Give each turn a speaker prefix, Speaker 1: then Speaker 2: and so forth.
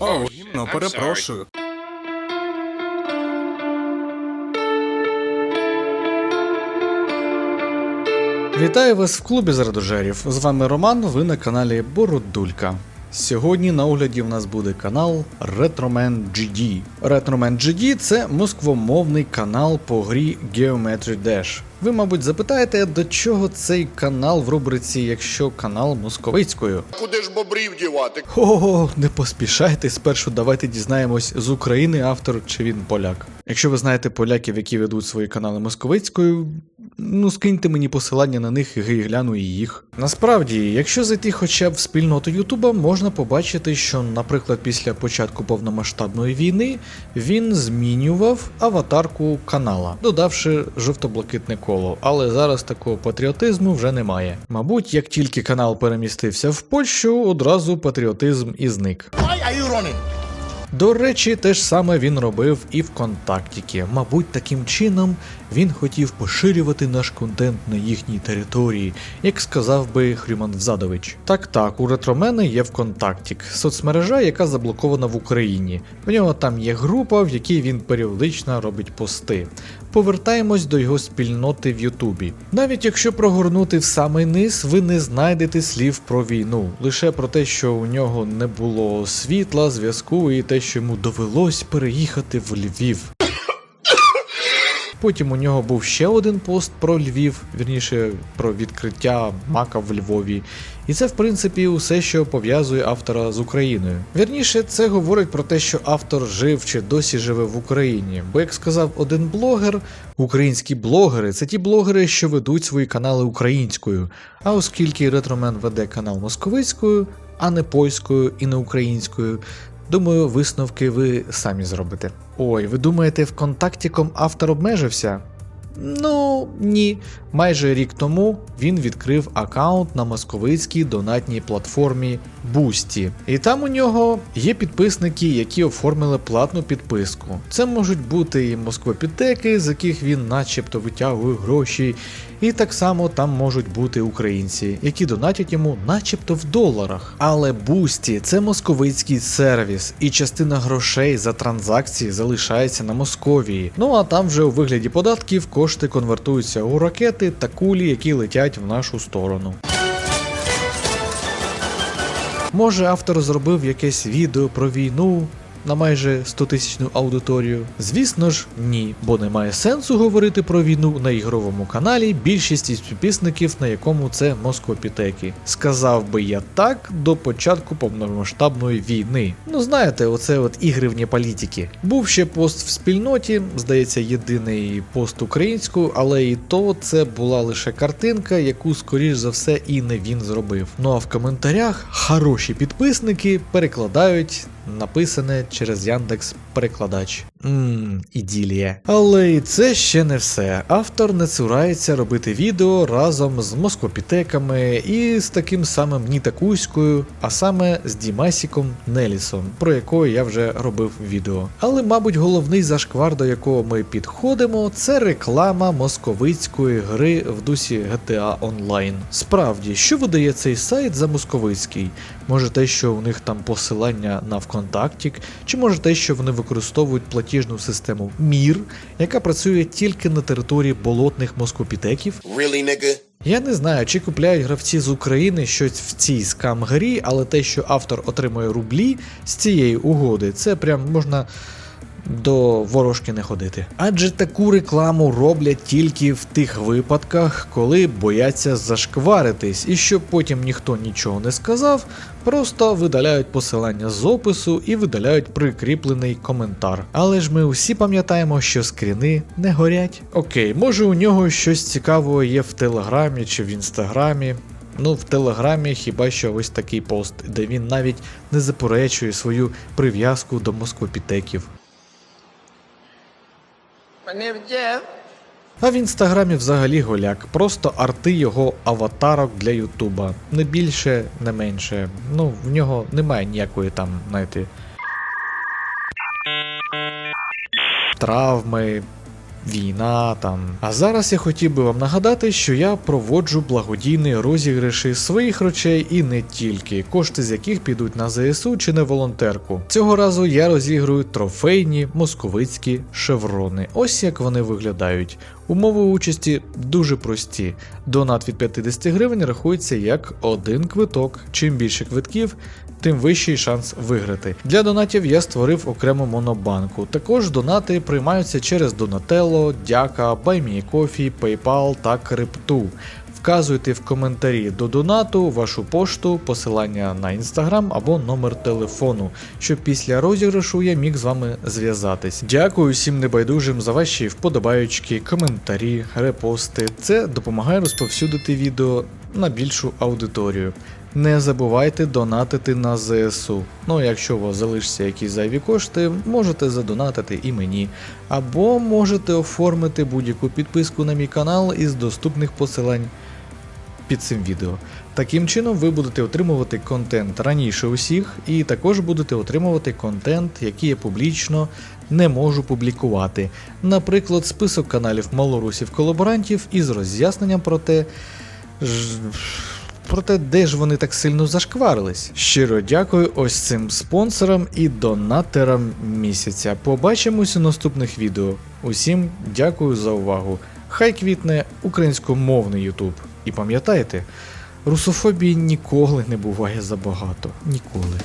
Speaker 1: О, гімно, перепрошую. Вітаю вас в клубі зарадожерів. З вами Роман, ви на каналі Бородулька. Сьогодні на огляді в нас буде канал Retroman GD. Retroman GD це москвомовний канал по грі Geometry Dash. Ви, мабуть, запитаєте, до чого цей канал в рубриці, якщо канал московицькою.
Speaker 2: Куди ж бобрів дівати?
Speaker 1: Ого, не поспішайте. Спершу давайте дізнаємось, з України автор чи він поляк. Якщо ви знаєте поляків, які ведуть свої канали московицькою, ну скиньте мені посилання на них і гляну їх. Насправді, якщо зайти хоча б в спільноту Ютуба, можна побачити, що, наприклад, після початку повномасштабної війни він змінював аватарку канала, додавши жовто-блакитне коло. Але зараз такого патріотизму вже немає. Мабуть, як тільки канал перемістився в Польщу, одразу патріотизм і зник.
Speaker 2: Why are you running?
Speaker 1: До речі, те ж саме він робив і в Контактіки. Мабуть, таким чином він хотів поширювати наш контент на їхній території, як сказав би Хрюман Взадович. Так так, у ретромени є ВКонтактік, соцмережа, яка заблокована в Україні. В нього там є група, в якій він періодично робить пости. Повертаємось до його спільноти в Ютубі. Навіть якщо прогорнути в самий низ, ви не знайдете слів про війну, лише про те, що у нього не було світла, зв'язку і те, що йому довелось переїхати в Львів. Потім у нього був ще один пост про Львів, вірніше про відкриття мака в Львові. І це, в принципі, усе, що пов'язує автора з Україною. Вірніше, це говорить про те, що автор жив чи досі живе в Україні. Бо, як сказав один блогер, українські блогери це ті блогери, що ведуть свої канали українською. А оскільки ретромен веде канал московицькою, а не польською і не українською, Думаю, висновки ви самі зробите. Ой, ви думаєте, ВКонтактіком автор обмежився? Ну ні. Майже рік тому він відкрив аккаунт на московицькій донатній платформі Boosty. І там у нього є підписники, які оформили платну підписку. Це можуть бути і москвопітеки, з яких він начебто витягує гроші. І так само там можуть бути українці, які донатять йому начебто в доларах. Але Boosty – це московицький сервіс, і частина грошей за транзакції залишається на Московії. Ну а там вже у вигляді податків кошти конвертуються у ракети та кулі, які летять в нашу сторону. Може, автор зробив якесь відео про війну на майже 100-тисячну аудиторію? Звісно ж, ні, бо немає сенсу говорити про війну на ігровому каналі, більшість із підписників на якому це москвопітеки. Сказав би я так до початку повномасштабної війни. Ну знаєте, оце от ігри вні політики. Був ще пост в спільноті, здається, єдиний пост українською, але і то це була лише картинка, яку, скоріш за все, і не він зробив. Ну а в коментарях хороші підписники перекладають написане через Яндекс перекладач. Ммм, іділія. Але і це ще не все. Автор не цурається робити відео разом з москвопітеками і з таким самим Нітакуською, а саме з Дімасіком Нелісом, про якого я вже робив відео. Але, мабуть, головний зашквар, до якого ми підходимо, це реклама московицької гри в дусі GTA Online. Справді, що видає цей сайт за московицький? Може те, що у них там посилання на ВКонтактік, чи може те, що вони використовують платіжну систему Мір, яка працює тільки на території болотних москопітеків?
Speaker 2: Really, nigga?
Speaker 1: Я не знаю, чи купляють гравці з України щось в цій скам-грі, але те, що автор отримує рублі з цієї угоди, це прям можна. До ворожки не ходити. Адже таку рекламу роблять тільки в тих випадках, коли бояться зашкваритись, і щоб потім ніхто нічого не сказав, просто видаляють посилання з опису і видаляють прикріплений коментар. Але ж ми усі пам'ятаємо, що скріни не горять. Окей, може у нього щось цікавого є в Телеграмі чи в інстаграмі. Ну, в Телеграмі хіба що ось такий пост, де він навіть не заперечує свою прив'язку до москвопітеків. А в інстаграмі взагалі голяк, просто арти його аватарок для Ютуба. Не більше, не менше. Ну, в нього немає ніякої там, знаєте. Травми, війна там. А зараз я хотів би вам нагадати, що я проводжу благодійні розіграші своїх речей і не тільки, кошти з яких підуть на ЗСУ чи на волонтерку. Цього разу я розіграю трофейні московицькі шеврони. Ось як вони виглядають. Умови участі дуже прості. Донат від 50 гривень рахується як один квиток. Чим більше квитків, тим вищий шанс виграти. Для донатів я створив окрему монобанку. Також донати приймаються через Donatello, Дяка, BuyMeCoffee, PayPal та Крипту. Вказуйте в коментарі до донату вашу пошту, посилання на інстаграм або номер телефону, щоб після розіграшу я міг з вами зв'язатись. Дякую всім небайдужим за ваші вподобаючки, коментарі, репости. Це допомагає розповсюдити відео на більшу аудиторію. Не забувайте донатити на ЗСУ. Ну, якщо у вас залишаться якісь зайві кошти, можете задонатити і мені. Або можете оформити будь-яку підписку на мій канал із доступних посилань під цим відео. Таким чином ви будете отримувати контент раніше усіх, і також будете отримувати контент, який я публічно не можу публікувати. Наприклад, список каналів малорусів колаборантів із роз'ясненням про те, ж- про те, де ж вони так сильно зашкварились. Щиро дякую ось цим спонсорам і донатерам місяця. Побачимось у наступних відео. Усім дякую за увагу. Хай квітне українськомовний Ютуб. І пам'ятайте, русофобії ніколи не буває забагато. Ніколи.